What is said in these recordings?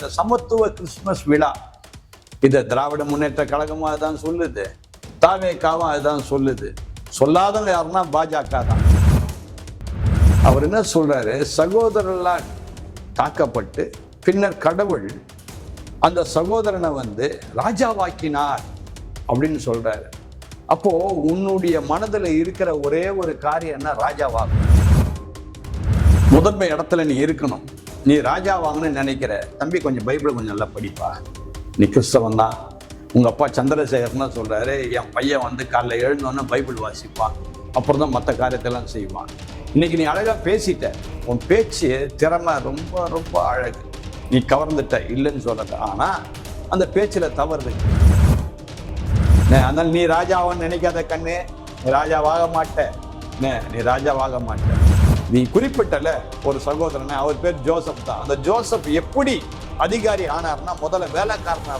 இந்த சமத்துவ கிறிஸ்துமஸ் விழா. இதை திராவிட முன்னேற்ற கழகமும் அதுதான் சொல்லுது. தாவேக்காவும் அதுதான் சொல்லுது. சொல்லாதவங்க யாருன்னா பாஜக தான். அவர் என்ன சொல்றாரு? சகோதரர்களால் தாக்கப்பட்டு பின்னர் கடவுள் அந்த சகோதரனை வந்து ராஜாவாக்கினார் அப்படின்னு சொல்றாரு. அப்போ உன்னுடைய மனதில் இருக்கிற ஒரே ஒரு காரியம் என்ன? ராஜாவாகும். முதன்மை இடத்துல நீ இருக்கணும். நீ ராஜா வாங்கணும்னு நினைக்கிற தம்பி கொஞ்சம் பைபிளை கொஞ்சம் நல்லா படிப்பா. நீ கிறிஸ்தவன் தான். உங்க அப்பா சந்திரசேகர்னா சொல்றாரு என் பையன் வந்து காலைல எழுந்தோன்னே பைபிள் வாசிப்பான். அப்புறம் தான் மற்ற காரியத்தெல்லாம் செய்வான். இன்னைக்கு நீ அழகா பேசிட்ட. உன் பேச்சு திறமை ரொம்ப ரொம்ப அழகு. நீ கவர்ந்துட்ட இல்லைன்னு சொல்லல ஆனா அந்த பேச்சுல தவறு. அதனால் அதனால நீ ராஜாவான்னு நினைக்காத கண்ணு. நீ ராஜாவாக மாட்ட. நீ ராஜாவாக மாட்ட. நீ குறிப்பிட்டல ஒரு சகோதரனை அவர் பேர் ஜோசப் தான். அந்த ஜோசப் எப்படி அதிகாரி ஆனார்னா முதல்ல வேலைக்காரனா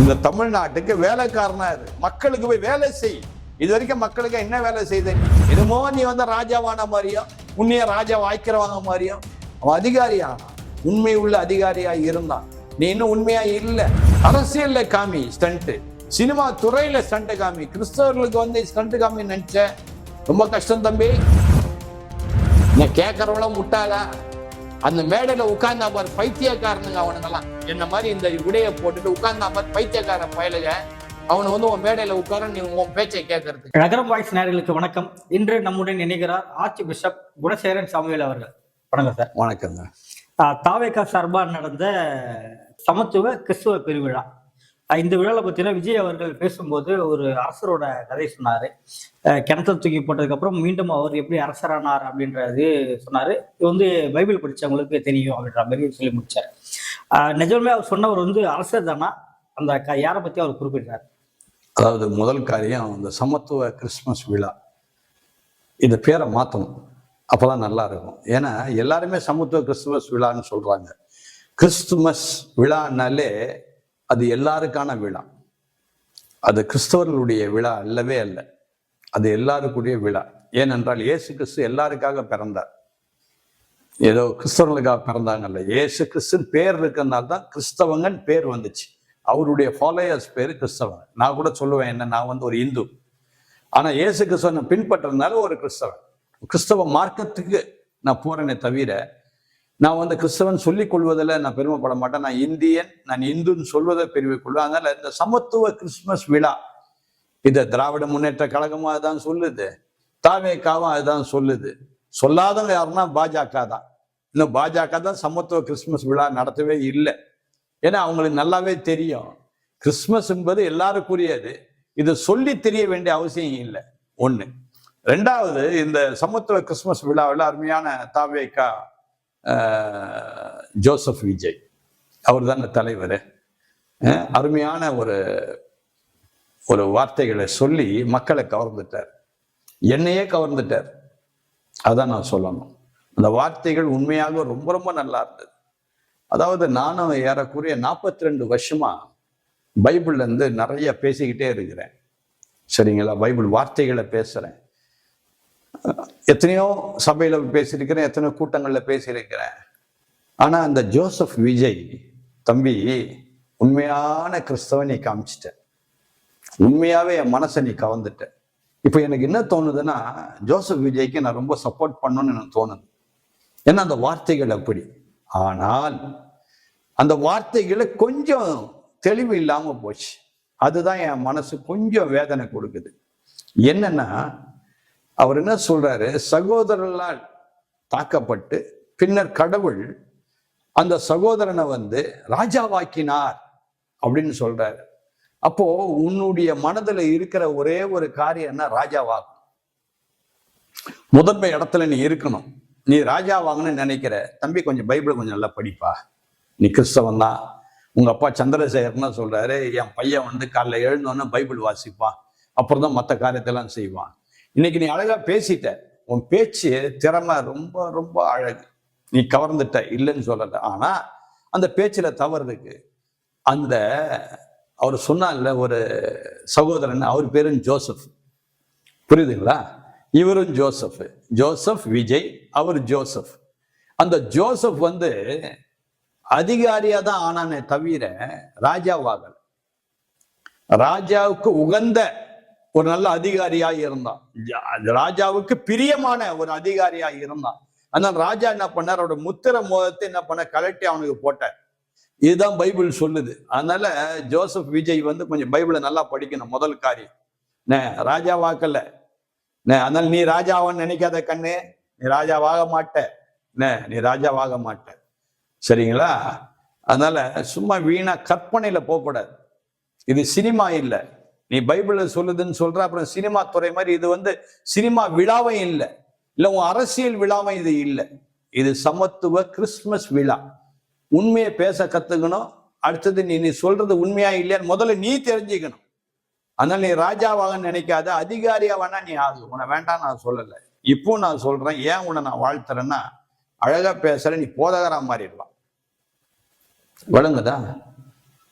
இந்த தமிழ்நாட்டுக்கு வேலைக்காரனா இரு மக்களுக்கு போய் வேலை செய். இது வரைக்கும் மக்களுக்கு என்ன வேலை செய்த? என்னமோ நீ வந்து ராஜாவான மாதிரியும் உன்னைய ராஜா வாய்க்கிறவங்க மாதிரியும் அவன் அதிகாரியா உண்மை உள்ள அதிகாரியா இருந்தான். நீ இன்னும் உண்மையா இல்லை. அரசியல்ல காமி ஸ்டண்ட்டு சினிமா துறையில ஸ்டண்ட் காமி. கிறிஸ்தவர்களுக்கு வந்து ஸ்டண்ட் காமி நினைச்ச ரொம்ப கஷ்டம் தம்பி. நான் கேட்கறவள முட்டாளா? அந்த மேடையில உட்கார்ந்தா பாரு பைத்தியக்காரனுங்க அவனுங்கெல்லாம். என்ன மாதிரி இந்த உடைய போட்டுட்டு உட்கார்ந்தா பாரு பைத்தியக்கார பயலுக. அவனை வந்து உன் மேடையில உட்கார நீ உன் பேச்சை கேட்கறதுக்கு நகரம் வாய்ஸ் நேயர்களுக்கு வணக்கம். இன்று நம்முடன் இணைகிறார் ஆர்ச்சி பிஷப் குணசேகரன் சாமுவேல் அவர்கள். வணக்கம் சார். வணக்கங்க ஆஹ் தாவேகா சார்பாக நடந்த சமத்துவ கிறிஸ்துவ பெருவிழா. இந்த விழாவில் பார்த்தீங்கன்னா விஜய் அவர்கள் பேசும்போது ஒரு அரசரோட கதை சொன்னார். கிணத்துல தூக்கி போட்டதுக்கப்புறம் மீண்டும் அவர் எப்படி அரசரானார் அப்படின்றது சொன்னார். இது வந்து பைபிள் படித்தவங்களுக்கு தெரியும் அப்படின்ற மாதிரி சொல்லி முடிச்சார். நிஜமே அவர் சொன்னவர் வந்து அரசர் தானா? அந்த க- யாரை பற்றி அவர் குறிப்பிட்டார் அதாவது முதல் காரியம் அந்த சமத்துவ கிறிஸ்மஸ் விழா. இந்த பேரை மாற்றணும் அப்போதான் நல்லா இருக்கும். ஏன்னா எல்லாருமே சமத்துவ கிறிஸ்துமஸ் விழான்னு சொல்கிறாங்க கிறிஸ்துமஸ் விழானாலே அது எல்லாருக்கான விழா. அது கிறிஸ்தவர்களுடைய விழா அல்லவே அல்ல. அது எல்லாருக்குடைய விழா. ஏனென்றால் இயேசு கிறிஸ்து எல்லாருக்காக பிறந்தார். ஏதோ கிறிஸ்தவர்களுக்காக பிறந்தாங்கல்ல இயேசு கிறிஸ்துன்னு பேர் இருக்கிறதுனால தான் கிறிஸ்தவங்கன்னு பேர் வந்துச்சு. அவருடைய ஃபாலோயர்ஸ் பேர் கிறிஸ்தவங்க. நான் கூட சொல்லுவேன் என்ன நான் வந்து ஒரு இந்து. ஆனால் இயேசு கிறிஸ்தவனை பின்பற்றதுனால ஒரு கிறிஸ்தவன். கிறிஸ்தவ மார்க்கத்துக்கு நான் போறேனே தவிர நான் வந்து கிறிஸ்தவன் சொல்லிக் கொள்வதில் நான் பெருமைப்பட மாட்டேன் நான் இந்தியன் நான் இந்துன்னு சொல்வதை பெருமை கொள்வேன் அதனால இந்த சமத்துவ கிறிஸ்துமஸ் விழா இதை திராவிட முன்னேற்ற கழகமும் அதுதான் சொல்லுது. தாவேக்காவும் அதுதான் சொல்லுது. சொல்லாதவங்க யாருன்னா பாஜக தான். இன்னும் பாஜக தான் சமத்துவ கிறிஸ்மஸ் விழா நடத்தவே இல்லை. ஏன்னா அவங்களுக்கு நல்லாவே தெரியும். கிறிஸ்மஸ் என்பது எல்லாருக்குரியது. இது சொல்லி தெரிய வேண்டிய அவசியம் இல்லை. ஒன்று ரெண்டாவது இந்த சமத்துவ கிறிஸ்மஸ் விழாவில் அருமையான தாவேக்கா ஜோசப் விஜய். அவர் தான் தலைவர் அருமையான ஒரு ஒரு வார்த்தைகளை சொல்லி மக்களை கவர்ந்துட்டார். என்னையே கவர்ந்துட்டார். அதான் நான் சொல்லணும். அந்த வார்த்தைகள் உண்மையாக ரொம்ப ரொம்ப நல்லா இருந்தது. அதாவது நானும் ஏறக்குறைய நாற்பத்தி ரெண்டு வருஷமா பைபிள்ல இருந்து நிறைய பேசிக்கிட்டே இருக்கிறேன். சரிங்களா? பைபிள் வார்த்தைகளை பேசுறேன். எத்தனையோ சபையில் பேசியிருக்கிறேன் எத்தனையோ கூட்டங்களில் பேசியிருக்கிறேன். ஆனால் அந்த ஜோசப் விஜய் தம்பி உண்மையான கிறிஸ்தவ நீ காமிச்சிட்ட. உண்மையாகவே என் மனசை நீ கவர்ந்துட்ட. இப்போ எனக்கு என்ன தோணுதுன்னா ஜோசப் விஜய்க்கு நான் ரொம்ப சப்போர்ட் பண்ணணும்னு எனக்கு தோணுது. ஏன்னா அந்த வார்த்தைகள் அப்படி. ஆனால் அந்த வார்த்தைகளை கொஞ்சம் தெளிவு இல்லாமல் போச்சு. அதுதான் என் மனசு கொஞ்சம் வேதனை கொடுக்குது. என்னன்னா அவர் என்ன சொல்றாரு? சகோதரர்களால் தாக்கப்பட்டு பின்னர் கடவுள் அந்த சகோதரனை வந்து ராஜாவாக்கினார் அப்படின்னு சொல்றாரு. அப்போ உன்னுடைய மனதுல இருக்கிற ஒரே ஒரு காரியம் என்ன? ராஜாவாகும். முதன்மை இடத்துல நீ இருக்கணும். நீ ராஜா வாங்கணும்னு நினைக்கிற. தம்பி கொஞ்சம் பைபிள் கொஞ்சம் நல்லா படிப்பா. நீ கிறிஸ்தவன் தான். உங்க அப்பா சந்திரசேகர்னா சொல்றாரு என் பையன் வந்து காலைல எழுந்தோன்னே பைபிள் வாசிப்பான். அப்புறம் தான் மற்ற காரியத்தெல்லாம் செய்வான். இன்னைக்கு நீ அழகா பேசிட்ட. உன் பேச்சு திறமை ரொம்ப ரொம்ப அழகு. நீ கவர்ந்துட்ட இல்லைன்னு சொல்லல. ஆனா அந்த பேச்சுல தவறு இருக்கு. அந்த அவர் சொன்னார்ல ஒரு சகோதரன் அவர் பேரும் ஜோசப். புரியுதுங்களா? இவரும் ஜோசப். ஜோசப் விஜய் அவர் ஜோசப். அந்த ஜோசப் வந்து அதிகாரியா தான் ஆனானே தவிர ராஜாவாகல. ராஜாவுக்கு உகந்த ஒரு நல்ல அதிகாரியா இருந்தான். ராஜாவுக்கு பிரியமான ஒரு அதிகாரியா இருந்தான். அதனால ராஜா என்ன பண்ணார்? அவரோட முத்திர மோதத்தை என்ன பண்ண கலட்டி அவனுக்கு போட்டார். இதுதான் பைபிள் சொல்லுது. அதனால ஜோசப் விஜய் வந்து கொஞ்சம் பைபிளை நல்லா படிக்கணும் முதல் காரியம். நே ராஜாவாக்கல நே அதனால நீ ராஜாவான்னு நினைக்காத கண்ணு. நீ ராஜாவாக மாட்ட. நே நீ ராஜாவாக மாட்ட. சரிங்களா? அதனால சும்மா வீணா கற்பனையில போகக்கூடாது. இது சினிமா இல்லை. நீ பைபிள்ல சொல்லுதுன்னு சொல்ற அப்புறம் சினிமா துறை மாதிரி இது வந்து சினிமா விழாவும் இல்லை. இல்லை உன் அரசியல் விழாவும் இது இல்லை. இது சமத்துவ கிறிஸ்துமஸ் விழா. உண்மையை பேச கத்துக்கணும். அடுத்தது நீ நீ சொல்றது உண்மையா இல்லையான்னு முதல்ல நீ தெரிஞ்சுக்கணும். அதனால நீ ராஜாவாக நினைக்காத அதிகாரியா வேணா நீ ஆகு. உன்னை வேண்டாம் நான் சொல்லலை. இப்போ நான் சொல்றேன். ஏன் உன்னை நான் வாழ்த்துறேன்னா அழகா பேசுற நீ போதகரா மாறிடலாம். விளங்குதா?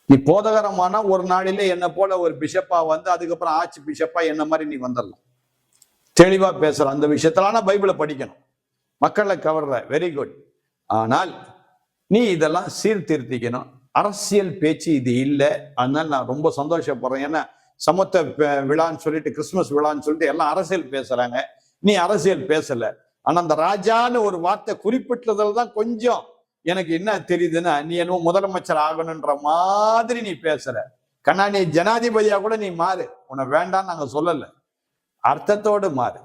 நீ போதகரமானா ஒரு நாளில என்ன போல ஒரு பிஷப்பா வந்து அதுக்கப்புறம் ஆட்சி பிஷப்பா என்ன மாதிரி நீ வந்துடலாம் தெளிவா பேசுற அந்த விஷயத்தெல்லாம் பைபிளை படிக்கணும். மக்களை கவர்ற. வெரி குட் ஆனால் நீ இதெல்லாம் சீர்திருத்திக்கணும். அரசியல் பேச்சு இது இல்லை. அதனால நான் ரொம்ப சந்தோஷப்படுறேன். ஏன்னா சமத்த விழான்னு சொல்லிட்டு கிறிஸ்துமஸ் விழான்னு சொல்லிட்டு எல்லாம் அரசியல் பேசுறாங்க. நீ அரசியல் பேசல. ஆனா அந்த ராஜான்னு ஒரு வார்த்தை குறிப்பிட்டதுல தான் கொஞ்சம் எனக்கு என்ன தெரியுதுன்னா நீ என்னமோ முதலமைச்சர் ஆகணுன்ற மாதிரி நீ பேசுற. கண்ணா நீ ஜனாதிபதியா கூட நீ மாறு. உன்னை வேண்டாம் நாங்க சொல்லல. அர்த்தத்தோடு மாறு.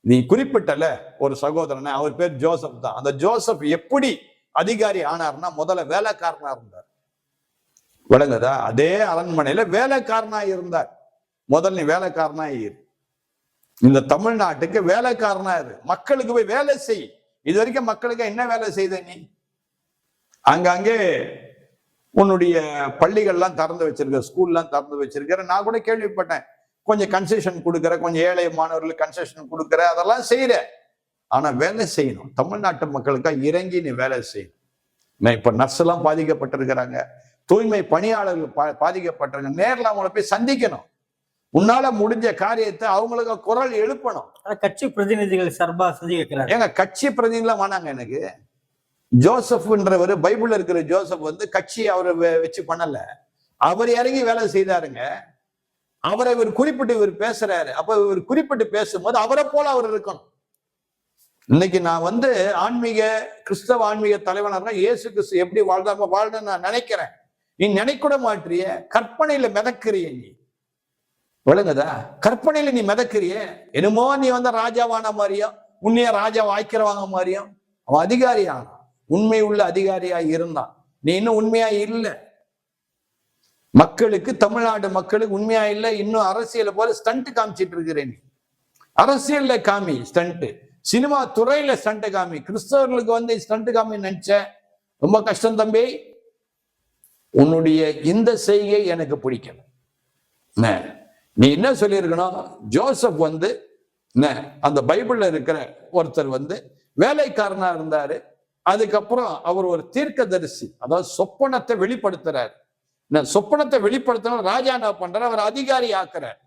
நீ குறிப்பிட்டல ஒரு சகோதரனை அவர் பேர் ஜோசப் தான். அந்த ஜோசப் எப்படி அதிகாரி ஆனார்னா முதல்ல வேலைக்காரனா இருந்தார். விளங்குதா? அதே அரண்மனையில வேலைக்காரனா இருந்தார். முதல்ல நீ வேலைக்காரனா இரு. இந்த தமிழ்நாட்டுக்கு வேலைக்காரனா இரு. மக்களுக்கு போய் வேலை செய். இது வரைக்கும் மக்களுக்கு என்ன வேலை செய்த நீ? அங்கங்கே உன்னுடைய பள்ளிகள்லாம் திறந்து வச்சிருக்க ஸ்கூல்லாம் திறந்து வச்சிருக்கிற. நான் கூட கேள்விப்பட்டேன். கொஞ்சம் கன்செஷன் கொடுக்குற கொஞ்சம் ஏழை மாணவர்களுக்கு கன்செஷன் கொடுக்குற அதெல்லாம் செய்யற ஆனா வேலை செய்யணும். தமிழ்நாட்டு மக்களுக்காக இறங்கி நீ வேலை செய்யணும். நான் இப்ப நர்ஸ் எல்லாம் பாதிக்கப்பட்டிருக்கிறாங்க. தூய்மை பணியாளர்கள் பா- பாதிக்கப்பட்டிருக்காங்க. நேர்ல அவங்கள போய் சந்திக்கணும். உன்னால முடிஞ்ச காரியத்தை அவங்களுக்கு குரல் எழுப்பணும். கட்சி பிரதிநிதிகள் சார்பா வைக்கிறாரு ஏங்க கட்சி பிரதிநிதிலாம் வேணாங்க எனக்கு? ஜோசப்ன்றவர் பைபிள்ல இருக்கிற ஜோசப் வந்து கட்சி அவரை வச்சு பண்ணல. அவர் இறங்கி வேலை செய்தாருங்க. அவரை இவர் குறிப்பிட்டு இவர் பேசுறாரு. அப்ப இவர் குறிப்பிட்டு பேசும்போது அவரை போல அவர் இருக்கணும். இன்னைக்கு நான் வந்து ஆன்மீக கிறிஸ்தவ ஆன்மீக தலைவனா இயேசு கிறிஸ்து எப்படி வாழ்ந்தாம வாழ்ன்னு நான் நினைக்கிறேன். நீ நினைக்கூட மாற்றிய கற்பனையில மிதக்கிறிய நீ. விளங்குதா? கற்பனையில நீ மிதக்கிறிய. என்னமோ நீ வந்து ராஜாவான மாதிரியும் உன்னைய ராஜா வாய்க்கிறவங்க மாதிரியும் அவன் அதிகாரியான? உண்மை உள்ள அதிகாரியா இருந்தான். நீ இன்னும் உண்மையா இல்லை. மக்களுக்கு தமிழ்நாடு மக்களுக்கு உண்மையா இல்லை? இன்னும் அரசியல போல ஸ்டண்ட் காமிச்சிட்டு இருக்கிறேன். அரசியல்ல காமி ஸ்டண்ட் சினிமா துறையில ஸ்டண்ட் காமி. கிறிஸ்தவர்களுக்கு வந்து ஸ்டண்ட் காமி நினைச்ச ரொம்ப கஷ்டம் தம்பி. உன்னுடைய இந்த செய்கை எனக்கு பிடிக்கல. நீ என்ன சொல்லியிருக்கணும்? ஜோசப் வந்து அந்த பைபிள்ல இருக்கிற ஒருத்தர் வந்து வேலைக்காரனா இருந்தாரு. அதுக்கப்புறம் அவர் ஒரு தீர்க்க தரிசி அதாவது சொப்பனத்தை வெளிப்படுத்துறாரு. சொப்பனத்தை வெளிப்படுத்தணும் ராஜா என்ன பண்றாரு? அவர் அதிகாரி ஆக்குறார்.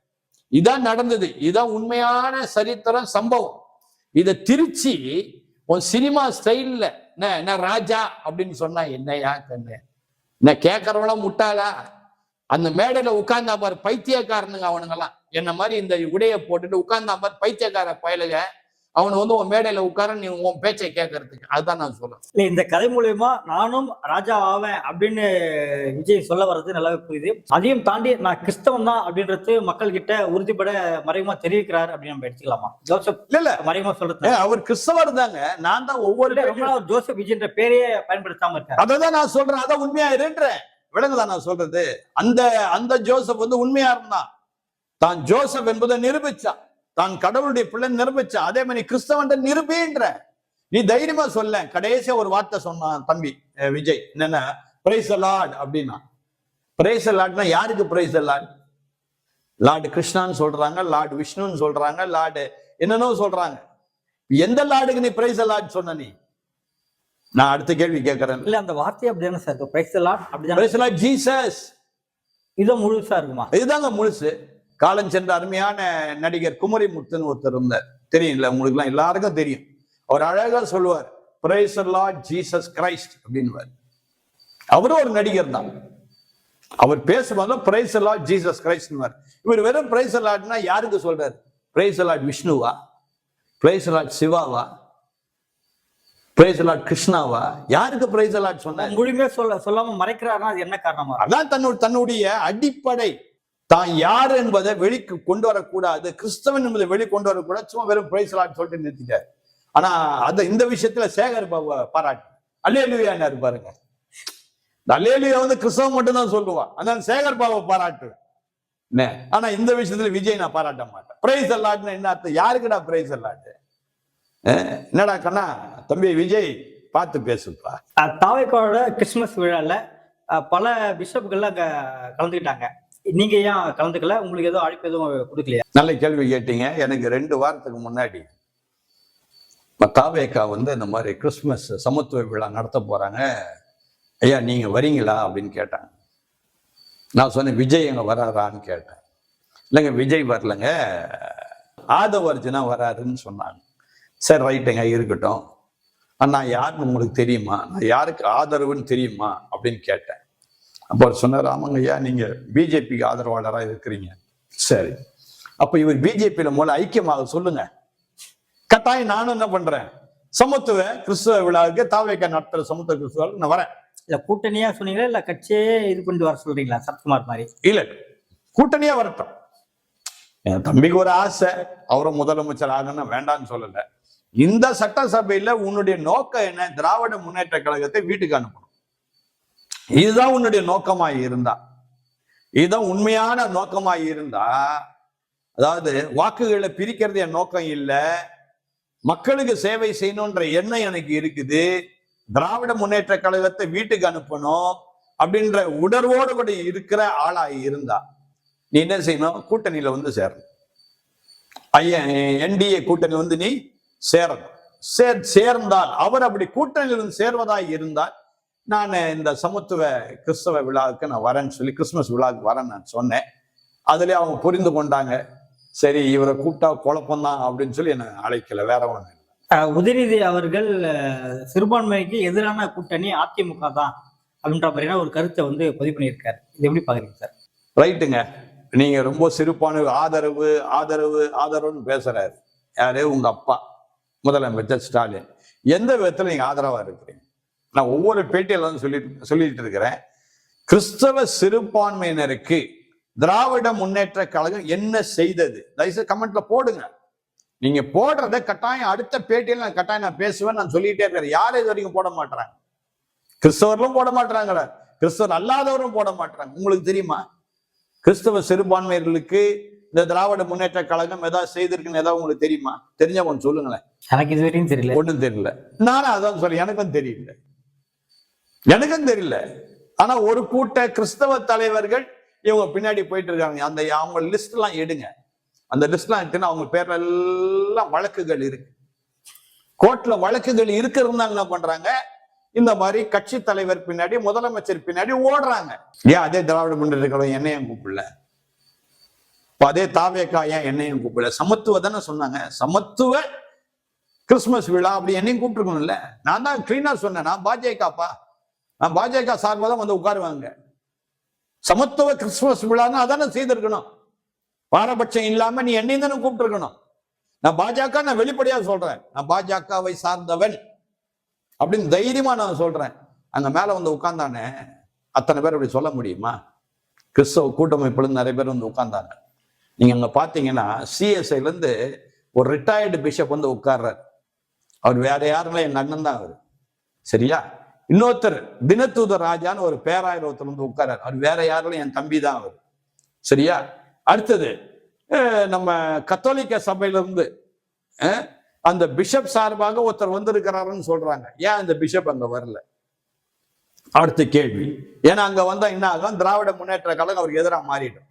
இதான் நடந்தது. இதான் உண்மையான சரித்திரம் சம்பவம். இதை திருச்சி உன் சினிமா ஸ்டைல்ல என்ன என்ன ராஜா? அப்படின்னு சொன்னா என்னையா கண்ணு? நான் கேட்கறவங்களாம் முட்டாளா? அந்த மேடையில உட்கார்ந்தா பாரு பைத்தியக்காரனுங்க அவனுங்கெல்லாம் என்ன மாதிரி இந்த உடைய போட்டுட்டு உட்கார்ந்தா பாரு பைத்தியக்கார பயலுங்க அவனை வந்து உன் மேடையில உட்கார நீ உன் பேச்சை கேட்கறதுக்கு அதுதான் நான் சொல்றேன். இல்ல இந்த கதை மூலியமா நானும் ராஜா ஆவேன் அப்படின்னு விஜய் சொல்ல வர்றது நல்லாவே புரியுது. அதையும் தாண்டி நான் கிறிஸ்தவன் தான் அப்படின்றது மக்கள் கிட்ட உறுதிப்பட மறைமுகமா தெரிவிக்கிறார் அப்படின்னு நம்ம எடுத்துக்கலாமா? ஜோசப் இல்ல இல்ல. மறைமுகமா சொல்றது அவர் கிறிஸ்தவர் தாங்க. நான் தான் ஒவ்வொரு இல்ல, ரொம்ப நாள் ஜோசப் விஜய்ன்ற பேரையே பயன்படுத்தாம இருக்காரு. அததான் நான் சொல்றேன். அதான் உண்மையா இருன்றேன் விளங்குதா நான் சொல்றது? அந்த அந்த ஜோசப் வந்து உண்மையா இருந்தான். தான் ஜோசப் என்பதை நிரூபிச்சான். தான் கடவுளுடைய பிள்ளை நிரூபிச்சான் அதே மாதிரி கிறிஸ்தவன் நிரூபின்ற. நீ தைரியமா சொல்ல கடைசியா ஒரு வார்த்தை சொன்னான் தம்பி விஜய். என்னன்னா பிரைஸ் லார்ட் அப்படின்னா. பிரைஸ் லார்ட்னா யாருக்கு பிரைஸ் லார்ட் லார்டு கிருஷ்ணான்னு சொல்றாங்க லார்டு விஷ்ணுன்னு சொல்றாங்க லார்டு என்னன்னோ சொல்றாங்க. எந்த லார்டுக்கு நீ பிரைஸ் லார்ட் சொன்ன நீ? நான் அடுத்த கேள்வி கேட்கறேன் இல்ல அந்த வார்த்தை அப்படிதானே சார்? பிரைஸ் லாட் அப்படிதானே பிரைஸ் லார்ட் ஜீசஸ் இது முழுசா இருக்குமா? இதுதாங்க முழுசு. காலம் சென்ற அருமையான நடிகர் குமரி முத்துன்னு ஒருத்தர் இருந்தார். தெரியும்ல உங்களுக்கு எல்லாம் எல்லாருக்கும் தெரியும். அவர் அழகா சொல்லுவார் பிரைஸ் லார்ட் ஜீசஸ் கிரைஸ்ட் அப்படின்னுவார். அவரும் ஒரு நடிகர் தான். அவர் பேசும்போது பிரைஸ் லார்ட் ஜீசஸ் கிரைஸ்ட் இவர் வெறும் பிரைஸ் லார்ட்னா யாருக்கு சொல்றாரு? பிரைஸ் லார்ட் விஷ்ணுவா பிரைஸ் லார்ட் சிவாவா பிரைஸ் லார்ட் கிருஷ்ணாவா யாருக்கு பிரைஸ் லார்ட் சொன்னார்? முழுமையா சொல்ல சொல்லாம மறைக்கிறாருன்னா அது என்ன காரணமா? அதான் தன்னுடைய தன்னுடைய அடிப்படை தான் யார் என்பதை வெளிக்கு கொண்டு வரக்கூடாது. கிறிஸ்தவன் என்பதை வெளி கொண்டு வரக்கூடாது. சும்மா வெறும் பிரைஸ் சொல்லிட்டு நிறுத்திட்டார். ஆனா அந்த இந்த விஷயத்துல சேகர் பாபு பாராட்டு. அல்லேலுயான்னு பாருங்க. இந்த அல்லேலுயா வந்து கிறிஸ்தவன் மட்டும் தான் சொல்லுவான் அதனால சேகர் பாபு பாராட்டு. என்ன? ஆனா இந்த விஷயத்துல விஜய் நான் பாராட்ட மாட்டேன். பிரைஸ் அல்லாட்னு என்ன அர்த்தம்? யாருக்குடா பிரைஸ் அல்லாட்டு என்னடா கண்ணா? தம்பி விஜய் பார்த்து பேசுப்பா. தாவைக்கோட கிறிஸ்துமஸ் விழால பல பிஷப்புகள்லாம் அங்க கலந்துக்கிட்டாங்க. நீங்க ஏன் கலந்துக்கல? உங்களுக்கு எதுவும் அழைப்பு எதுவும் கொடுக்கலையா? நல்ல கேள்வி கேட்டீங்க. எனக்கு ரெண்டு வாரத்துக்கு முன்னாடி தாவேக்கா வந்து இந்த மாதிரி கிறிஸ்மஸ் சமத்துவ விழா நடத்த போறாங்க. ஐயா நீங்க வரீங்களா? அப்படின்னு கேட்டாங்க. நான் சொன்னேன் விஜய் எங்க வராரான்னு கேட்டேன். இல்லைங்க விஜய் வரலங்க. ஆதவ அர்ஜுனா வராருன்னு சொன்னாங்க. சரி ரைட்டுங்க இருக்கட்டும். அண்ணா யாருன்னு உங்களுக்கு தெரியுமா? நான் யாருக்கு ஆதரவுன்னு தெரியுமா? அப்படின்னு கேட்டேன். அப்போ அவர் சொன்னார் ஆமாங்க ஐயா நீங்க பிஜேபிக்கு ஆதரவாளராக இருக்கிறீங்க. சரி. அப்ப இவர் பிஜேபியில மூலம் ஐக்கியமாக சொல்லுங்க. கட்டாயம் நானும் என்ன பண்றேன்? சமத்துவ கிறிஸ்துவ விழாவுக்கு தாவேக்கா நடத்துற சமத்துவ கிறிஸ்துவ விழாவுக்கு நான் வரேன். இல்ல கூட்டணியா சொன்னீங்களா இல்ல கட்சியே இது பண்ணிட்டு வர சொல்றீங்களா சரத்குமார் மாதிரி? இல்ல கூட்டணியா வரட்டும். என் தம்பிக்கு ஒரு ஆசை அவரும் முதலமைச்சர் ஆகணும் வேண்டாம்னு சொல்லல. இந்த சட்டசபையில உன்னுடைய நோக்கம் என்ன? திராவிட முன்னேற்ற கழகத்தை வீட்டுக்கு அனுப்பணும். இதுதான் உன்னுடைய நோக்கமாய் இருந்தா. இதுதான் உண்மையான நோக்கமாய் இருந்தா. அதாவது வாக்குகளை பிரிக்கிறது என் நோக்கம் இல்லை. மக்களுக்கு சேவை செய்யணுன்ற எண்ணம் எனக்கு இருக்குது. திராவிட முன்னேற்ற கழகத்தை வீட்டுக்கு அனுப்பணும் அப்படின்ற உணர்வோடு கூட இருக்கிற ஆளாய் இருந்தா. நீ என்ன செய்யணும்? கூட்டணியில வந்து சேரணும். ஐயன் என்டிஏ கூட்டணி வந்து நீ சேரணும். சேர் சேர்ந்தால் அவர் அப்படி கூட்டணியில் சேர்வதாய் இருந்தால் நான் இந்த சமத்துவ கிறிஸ்தவ விழாவுக்கு நான் வரேன்னு சொல்லி கிறிஸ்துமஸ் விழாவுக்கு வரேன்னு நான் சொன்னேன். அதுலயே அவங்க புரிந்து கொண்டாங்க. சரி இவரை கூப்பிட்டா குழப்பம்தான் அப்படின்னு சொல்லி என்னை அழைக்கல. வேற. அஹ், உதயநிதி அவர்கள் சிறுபான்மைக்கு எதிரான கூட்டணி அதிமுக தான் அப்படின்ற மாதிரியான ஒரு கருத்தை வந்து பதிவு பண்ணியிருக்காரு. இது எப்படி பாக்குறீங்க சார்? ரைட்டுங்க. நீங்க ரொம்ப சிறப்பான ஆதரவு ஆதரவு ஆதரவுன்னு பேசுறாரு. யாரு? உங்க அப்பா. முதலமைச்சர் ஸ்டாலின். எந்த விதத்துல நீங்க ஆதரவா இருக்கிறீங்க? நான் ஒவ்வொரு பேட்டியில வந்து சொல்லிட்டு சொல்லிட்டு இருக்கிறேன் கிறிஸ்தவ சிறுபான்மையினருக்கு திராவிட முன்னேற்ற கழகம் என்ன செய்தது? தயவுசெய்து கமெண்ட்ல போடுங்க. நீங்க போடுறத கட்டாயம் அடுத்த பேட்டியில நான் கட்டாயம் நான் பேசுவேன் நான் சொல்லிட்டே இருக்கிறேன். யாரும் இது வரைக்கும் போட மாட்டாங்க கிறிஸ்தவர்களும் போட மாட்டாங்களே கிறிஸ்தவர் அல்லாதவரும் போட மாட்டாங்க உங்களுக்கு தெரியுமா? கிறிஸ்தவ சிறுபான்மையர்களுக்கு இந்த திராவிட முன்னேற்ற கழகம் ஏதாவது செய்திருக்குன்னு ஏதாவது உங்களுக்கு தெரியுமா? தெரிஞ்சா கொஞ்சம் சொல்லுங்களேன். எனக்கு இது வரையும் தெரியல. ஒண்ணும் தெரியல. நானும் அதான் சொல்றேன். எனக்கும் தெரியல. எனக்கும் தெரியல. ஆனா ஒரு கூட்ட கிறிஸ்தவ தலைவர்கள் இவங்க பின்னாடி போயிட்டு இருக்காங்க. அந்த அவங்க லிஸ்ட் எல்லாம் எடுங்க. அந்த லிஸ்ட் எல்லாம் எடுத்துன்னா அவங்க பேர்ல எல்லாம் வழக்குகள் இருக்கு. கோர்ட்ல வழக்குகள் இருக்கிறதுனால என்ன பண்றாங்க? இந்த மாதிரி கட்சி தலைவர் பின்னாடி முதலமைச்சர் பின்னாடி ஓடுறாங்க. ஏன் அதே திராவிட முன்னேற்ற கழகம் என்னையும் கூப்பிடல? இப்ப அதே தாவேக்கா ஏன் என்னையும் கூப்பிடல? சமத்துவ தானே சொன்னாங்க. சமத்துவ கிறிஸ்துமஸ் விழா அப்படி என்னையும் கூப்பிட்டுருக்கணும்ல. நான் தான் கிளீனா சொன்னேன். நான் பாஜகப்பா. பாஜக சார்பாக தான் வந்து உட்காருவாங்க. சமத்துவ கிறிஸ்துமஸ் விழான்னு அதானே செய்திருக்கணும். பாரபட்சம் இல்லாம நீ என்னையும் தானே கூப்பிட்டுருக்கணும். நான் பாஜக நான் வெளிப்படையா சொல்றேன். நான் பாஜகவை சார்ந்தவன் அப்படின்னு தைரியமா நான் சொல்றேன். அங்க மேல வந்து உட்கார்ந்தானே அத்தனை பேர் அப்படி சொல்ல முடியுமா? கிறிஸ்தவ கூட்டமைப்புல நிறைய பேர் வந்து உட்கார்ந்தாங்க. நீங்க அங்க பாத்தீங்கன்னா சிஎஸ்ஐல இருந்து ஒரு ரிட்டையர்டு பிஷப் வந்து உட்கார்றாரு. அவர் வேற யாரும் என் எங்க அண்ணன் தான் அவர். சரியா? இன்னொருத்தர் தினத்தூதர் ராஜான்னு ஒரு பேராயர் ஒருத்தர் வந்து உட்கார்றாரு. அவர் வேற யாரும் என் தம்பி தான் அவர். சரியா? அடுத்தது நம்ம கத்தோலிக்க சபையிலிருந்து அந்த பிஷப் சார்பாக ஒருத்தர் வந்திருக்கிறாருன்னு சொல்றாங்க. ஏன் அந்த பிஷப் அங்க வரல? அடுத்த கேள்வி. ஏன்னா அங்க வந்தா என்ன ஆகும்? திராவிட முன்னேற்ற கழகம் அவருக்கு எதிராக மாறிடும்.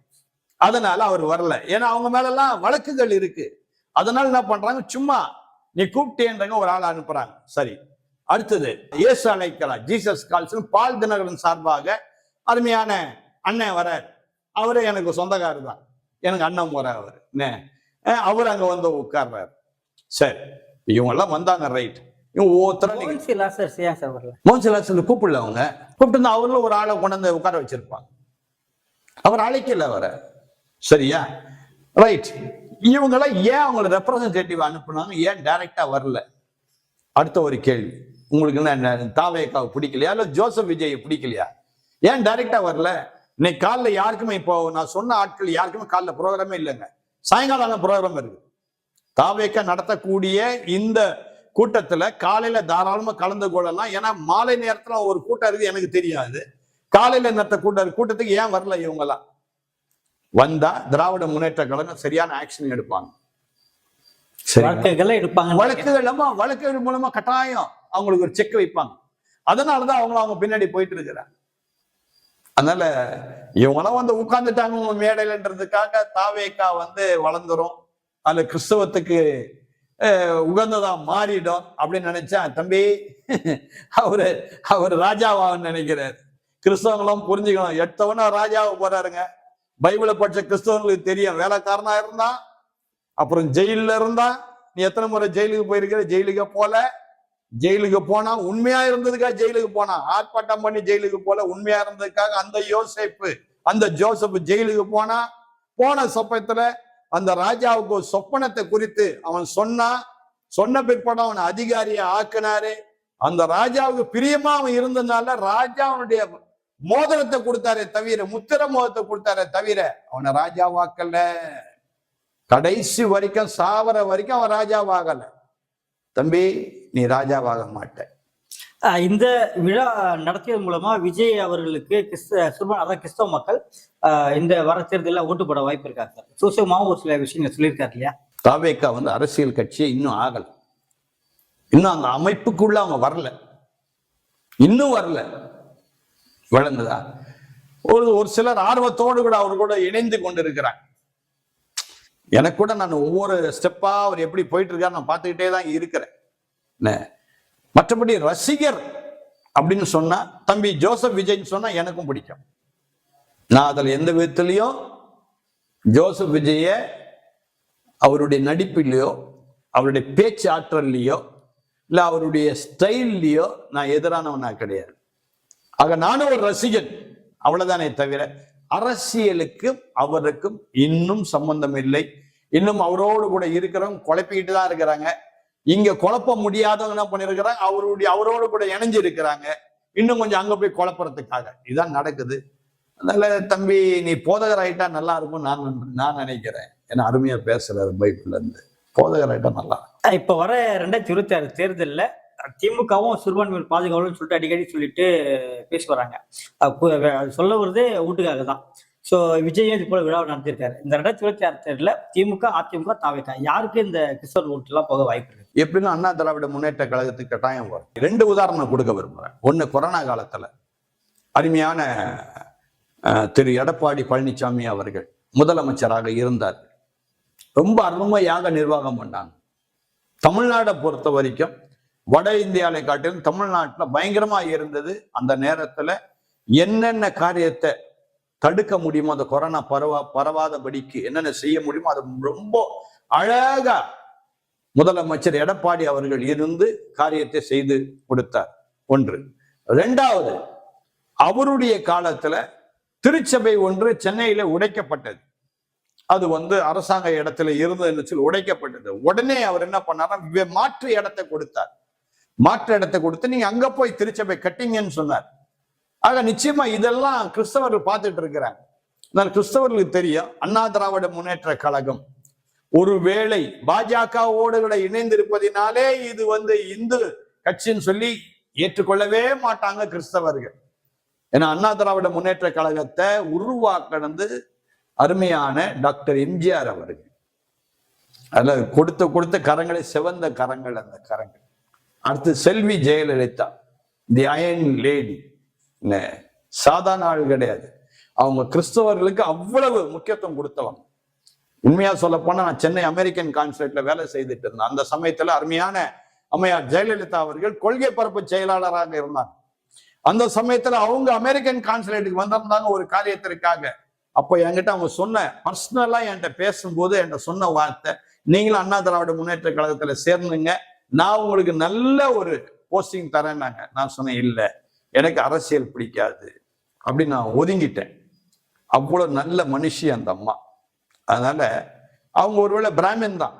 அதனால அவர் வரல. ஏன்னா அவங்க மேல எல்லாம் வழக்குகள் இருக்கு. அதனால என்ன பண்றாங்க? சும்மா நீ கூப்பிட்டேன்றங்க ஒரு ஆள் அனுப்புறாங்க. சரி. அடுத்தது இயேசு அழைக்கலாம் ஜீசஸ் கால்ஸ் பால் தினகரன் சார்பாக அருமையான அண்ணன் வரார் அவரு எனக்கு சொந்தக்காரர் தான். எனக்கு அண்ணன் முறை அவர். அவர் அங்க வந்து உட்கார்றாரு. சரி இவங்க எல்லாம் வந்தாங்க ரைட் இவங்க ஒவ்வொருத்தரும் நீங்க மோகன்சி லாசர்ஸ் ஏன் சார் வரல. மோகன்சிலாசன் கூப்பிடல அவங்க. கூப்பிட்டு அவங்களும் ஒரு ஆளை கொண்டு வந்து உட்கார வச்சிருப்பாங்க. அவர் அழைக்கல அவரை. சரியா? ரைட் இவங்கெல்லாம் ஏன் அவங்கள ரெப்ரசன்டேட்டிவ் அனுப்புனாங்க? ஏன் டைரக்டா வரல? அடுத்த ஒரு கேள்வி. உங்களுக்கு என்ன தாவேக்காவை பிடிக்கலையா? இல்ல ஜோசப் விஜய் பிடிக்கலையா? ஏன் டைரக்டா வரல? இன்னைக்கு காலைல யாருக்குமே இப்போ நான் சொன்ன ஆட்கள் யாருக்குமே காலைல ப்ரோக்ராமே இல்லைங்க. சாயங்காலம் ப்ரோக்ராம் இருக்கு. தாவேக்கா நடத்தக்கூடிய இந்த கூட்டத்துல காலையில தாராளமா கலந்து கொள்ளலாம். ஏன்னா மாலை நேரத்துல ஒரு கூட்டம் இருக்கு எனக்கு தெரியாது. காலையில நடத்த கூட்டம் கூட்டத்துக்கு ஏன் வரல இவங்கெல்லாம்? வந்தா திராவிட முன்னேற்ற கழகம் சரியான ஆக்ஷன் எடுப்பாங்க. வழக்குகளை எடுப்பாங்க வழக்குகள் மூலமா கட்டாயம். அவங்களுக்கு ஒரு செக் வைப்பாங்க. அதனாலதான் அவங்கள அவங்க பின்னாடி போயிட்டு இருக்கிறாங்க. அதனால இவங்களாம் வந்து உட்கார்ந்துட்டாங்க மேடையிலன்றதுக்காக தாவேக்கா வந்து வளர்ந்துரும். அதுல கிறிஸ்தவத்துக்கு உகந்ததா மாறிடும் அப்படின்னு நினைச்சேன். தம்பி அவரு அவர் ராஜாவான்னு நினைக்கிறாரு. கிறிஸ்தவங்களும் புரிஞ்சுக்கணும். எடுத்தவன ராஜாவை போறாருங்க. பைபிளை படிச்ச கிறிஸ்தவங்களுக்கு தெரியும். வேலைக்காரனா இருந்தா அப்புறம் ஜெயில்ல இருந்தா நீ எத்தனை முறை ஜெயிலுக்கு போயிருக்கிற? ஜெயிலுக்கு போல. ஜெயிலுக்கு போனா உண்மையா இருந்ததுக்காக ஜெயிலுக்கு போனா? ஆர்ப்பாட்டம் பண்ணி ஜெயிலுக்கு போல உண்மையா இருந்ததுக்காக அந்த யோசிப்பு அந்த ஜோசப் ஜெயிலுக்கு போனா போன சொப்பத்துல அந்த ராஜாவுக்கு ஒரு சொப்பனத்தை குறித்து அவன் சொன்னா சொன்ன பிற்பாடு அவன் அதிகாரியை ஆக்குனாரு. அந்த ராஜாவுக்கு பிரியமா அவன் இருந்ததுனால ராஜா அவனுடைய மோதிரத்தை கொடுத்தாரே தவிர முத்திர மோதத்தை கொடுத்தாரே தவிர அவனை ராஜாவாக்கல. கடைசி வரைக்கும் சாவர வரைக்கும் அவன் ராஜாவாகலை. தம்பி நீ ராஜாவாக மாட்ட. இந்த விழா நடத்தியது மூலமா விஜய் அவர்களுக்கு கிறிஸ்த சுர்பான் அதான் கிறிஸ்தவ மக்கள் இந்த வர தேர்தலில் ஓட்டு போட வாய்ப்பு இருக்கா சார்? சூசகமாவும் ஒரு சில விஷயங்கள் சொல்லியிருக்காரு இல்லையா? தாவேக்கா வந்து அரசியல் கட்சியே இன்னும் ஆகல. இன்னும் அந்த அமைப்புக்குள்ள அவங்க வரல. இன்னும் வரல. விளங்குதா ஒரு ஒரு சிலர் ஆர்வத்தோடு கூட அவர் கூட இணைந்து கொண்டிருக்கிறாங்க எனக்கு கூட நான் ஒவ்வொரு ஸ்டெப்பாக அவர் எப்படி போயிட்டு இருக்காரு நான் பார்த்துக்கிட்டே தான் இருக்கிறேன். என்ன? மற்றபடி ரசிகர் அப்படின்னு சொன்னா தம்பி ஜோசப் விஜய்ன்னு சொன்னா எனக்கும் பிடிக்கும். நான் அதில் எந்த விதத்துலேயும் ஜோசப் விஜய அவருடைய நடிப்பிலையோ அவருடைய பேச்சு ஆற்றல்லையோ இல்லை அவருடைய ஸ்டைல்லையோ நான் எதிரானவனா கிடையாது. ஆக நானும் ஒரு ரசிகன். அவ்வளவுதானே தவிர அரசியலுக்கும் அவருக்கும் இன்னும் சம்பந்தம் இல்லை இன்னும் அவரோடு கூட இருக்கிறவங்க குழப்பிக்கிட்டு தான் இருக்கிறாங்க. இங்க குழப்ப முடியாதவங்க என்ன பண்ணிருக்கிறாங்க? அவருடைய அவரோடு கூட இணைஞ்சு இருக்கிறாங்க. இன்னும் கொஞ்சம் அங்க போய் குழப்பறதுக்காக. இதுதான் நடக்குது. அதனால தம்பி நீ போதகர் ஆயிட்டா நல்லா இருக்கும் நான் நான் நினைக்கிறேன். ஏன்னா அருமையா பேசுறாரு பைபிள்ல இருந்து. போதகர் ஆயிட்டா நல்லா இப்போ இப்ப வர ரெண்டாயிரத்தி இருபத்தி ஆறு தேர்தலில் திமுகவும் சிறுபான்மையினர் பாதுகாவலும் சொல்லிட்டு அடிக்கடி சொல்லிட்டு பேசி வராங்க. அப்போ அது சொல்ல வருது வீட்டுக்காக தான். ஸோ விஜய் இது போல விழாவை நடத்திருக்காரு இந்த ரெண்டாயிரத்தி இருபத்தி ஆறு தேர்தலில் திமுக அதிமுக தாவேக்கா யாருக்கு இந்த கிறிஸ்தவர் ஓட்டுலாம் போக வாய்ப்பு இருக்கு? எப்படின்னா அண்ணா திராவிட முன்னேற்ற கழகத்துக்கு கட்டாயம் வரும். ரெண்டு உதாரணம் கொடுக்க விரும்புகிறேன் ஒன்று கொரோனா காலத்துல அருமையான திரு எடப்பாடி பழனிசாமி அவர்கள் முதலமைச்சராக இருந்தார். ரொம்ப அருமையாக நிர்வாகம் பண்ணாங்க. தமிழ்நாடை பொறுத்த வரைக்கும் வட இந்தியாவை காட்டிலும் தமிழ்நாட்டுல பயங்கரமா இருந்தது. அந்த நேரத்துல என்னென்ன காரியத்தை தடுக்க முடியுமோ அந்த கொரோனா பரவா பரவாதபடிக்கு என்னென்ன செய்ய முடியுமோ அது ரொம்ப அழகா முதலமைச்சர் எடப்பாடி அவர்கள் இருந்து காரியத்தை செய்து கொடுத்தார். ஒன்று. ரெண்டாவது அவருடைய காலத்துல திருச்சபை ஒன்று சென்னையில உடைக்கப்பட்டது. அது வந்து அரசாங்க இடத்துல இருந்ததுன்னு சொல்லி உடைக்கப்பட்டது. உடனே அவர் என்ன பண்ணாரா மாற்று இடத்தை கொடுத்தார். மாற்று இடத்தை கொடுத்து நீங்க அங்க போய் திருச்சபை கட்டிங்கன்னு சொன்னார். ஆக நிச்சயமா இதெல்லாம் கிறிஸ்தவர்கள் பார்த்துட்டு இருக்கிறாங்க. நான் கிறிஸ்தவர்களுக்கு தெரியும் அண்ணா திராவிட முன்னேற்ற கழகம் ஒருவேளை பாஜகவோடு கூட இணைந்திருப்பதினாலே இது வந்து இந்து கட்சின்னு சொல்லி ஏற்றுக்கொள்ளவே மாட்டாங்க கிறிஸ்தவர்கள். ஏன்னா அண்ணா திராவிட முன்னேற்ற கழகத்தை உருவாக்கினது அருமையான டாக்டர் எம்ஜிஆர் அவர்கள். அதுல கொடுத்த கொடுத்த கரங்களை சிவந்த கரங்கள் அந்த கரங்கள். அடுத்து Selvi Jayalalithaa the iron lady சாதாரண ஆள் கிடையாது. அவங்க கிறிஸ்தவர்களுக்கு அவ்வளவு முக்கியத்துவம் கொடுத்தவங்க. உண்மையா சொல்ல போனா நான் சென்னை அமெரிக்கன் கான்சுலேட்ல வேலை செய்துட்டு இருந்தேன். அந்த சமயத்துல அருமையான அம்மையார் ஜெயலலிதா அவர்கள் கொள்கை பரப்பு செயலாளராக இருந்தாங்க. அந்த சமயத்துல அவங்க அமெரிக்கன் கான்சுலேட்டுக்கு வந்திருந்தாங்க ஒரு காரியத்திற்காக. அப்போ என்கிட்ட அவங்க சொன்ன பர்சனலா என்கிட்ட பேசும்போது என்கிட்ட சொன்ன வார்த்தை நீங்களும் அண்ணா திராவிட முன்னேற்ற கழகத்துல சேர்ந்துங்க. நான் உங்களுக்கு நல்ல ஒரு போஸ்டிங் தரேன்னாங்க. நான் சொன்னேன் இல்லை எனக்கு அரசியல் பிடிக்காது. அப்படி நான் ஒதுங்கிட்டேன். அவ்வளவு நல்ல மனுஷி அந்த அம்மா. அதனால அவங்க ஒருவேளை பிராமின் தான்.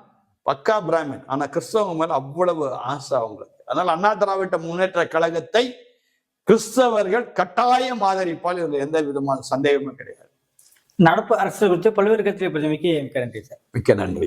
பக்கா பிராமின். ஆனா கிறிஸ்தவங்க மேல அவ்வளவு ஆசை அவங்களுக்கு. அதனால அண்ணா திராவிட முன்னேற்ற கழகத்தை கிறிஸ்தவர்கள் கட்டாயம் ஆதரிப்பால் இதுல எந்த விதமான சந்தேகமும் கிடையாது. நடப்பு அரசு குறித்து பல்வேறு கட்சியை பிரதிமைக்கு மிக்க நன்றி சார். மிக்க நன்றி.